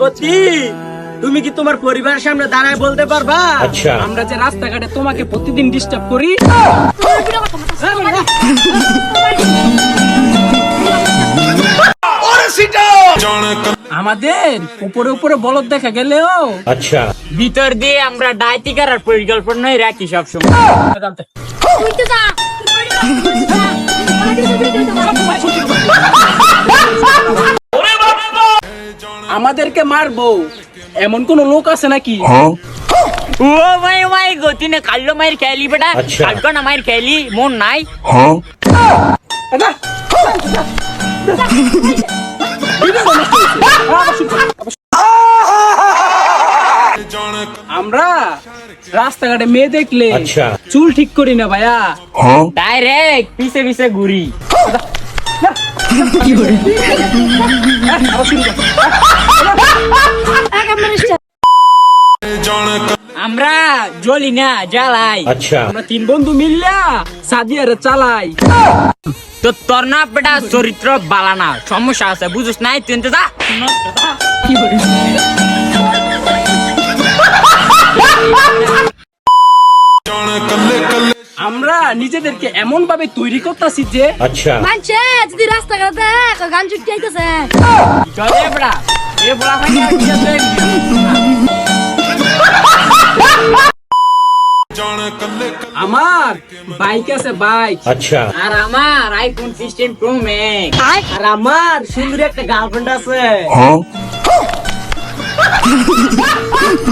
মায়াবতী তুমি কি তোমার পরিবারের সামনে দাঁড়ায় বলতে পারবা? আচ্ছা। আমরা যে রাস্তাঘাটে তোমাকে প্রতিদিন ডিস্টার্ব করি। আমাদের উপরে উপরে বলদ দেখা গেলেও আচ্ছা। ভিতর দিয়ে আমরা ডাইতি করার পরিকল্পনাই রাখি সবসময়। আমাদেরকে মারবো। এমন কোন লোক আছে নাকি? ও মাই মাই গতি না কাল্লো মায়ের খেলি বেটা আচ্ছা। না মায়ের খেলি মন নাই। আমরা রাস্তাঘাটে মেয়ে দেখলে আচ্ছা। চুল ঠিক করি না ভাইয়া। ডাইরেক্ট পিছে পিছে ঘুরি। আমরা জ্বলি না জ্বালাই। আচ্ছা। আমরা তিন বন্ধু মিললা সাদিয়ারে চালাই। তো তোর না বেটা চরিত্র বালানা সমস্যা আছে বুঝছ নাই? তুই যা। আমরা নিজেদেরকে এমন ভাবে তৈরি করতেছি যে আচ্ছা। মানছে যদি রাস্তাঘাটে দেখ গান চুটি আইতেছে। হয়? আমার বাইক আছে বাইক। আচ্ছা। আর আমার আইফোন সিক্সটিন প্রো ম্যাক্স আর আমার সুন্দর একটা গার্লফ্রেন্ড আছে।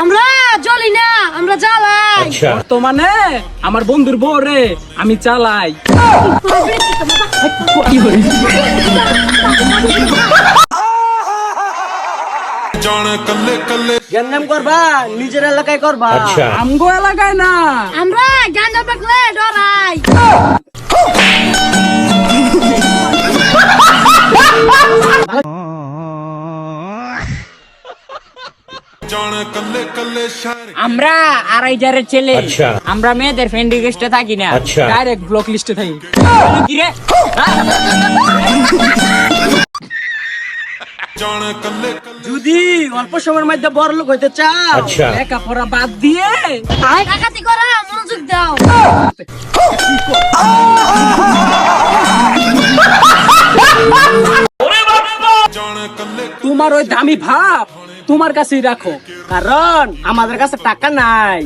আমরা জ্বলি না আমরা জ্বালাই। আচ্ছা। বর্তমানে আমার বন্ধুর বউ রে আমি চালাই। করবা নিজের এলাকায় করবা। আচ্ছা। আমগো এলাকায় না। আমরা ডরাই। আমরা আড়াই জারের ছেলে আচ্ছা। আমরা মেয়েদের ফ্রেন্ড রিকোয়েস্টে থাকি না। আচ্ছা। ডাইরেক্ট ব্লক লিস্টে থাকি। যদি অল্প সময়ের মধ্যে বড় লোক হইতে চাও আচ্ছা। লেখাপড়া বাদ দিয়ে ডাকাতি করা মনোযোগ দাও। তোমার ওই দামি ভাব তোমার কাছেই রাখো। কারণ আমাদের কাছে টাকা নাই।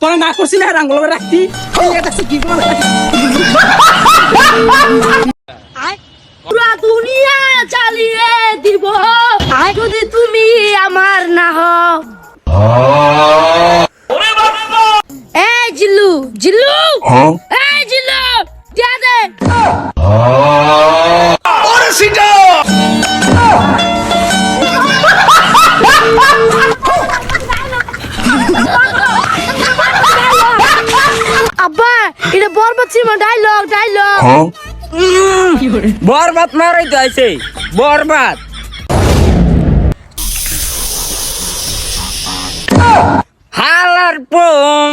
তোরা না করছি না রাঙ্গুলো রাখতি। কি পুরা দুনিয়া চালিয়ে দিব। যদি তুমি আমার না হও। এই জিল্লু জিল্লু। এই জিল্লু দিয়া দে। ডায়লগ ডায়লগ বরবাদ মারাই তো আছে বরবাদ। হালার পোম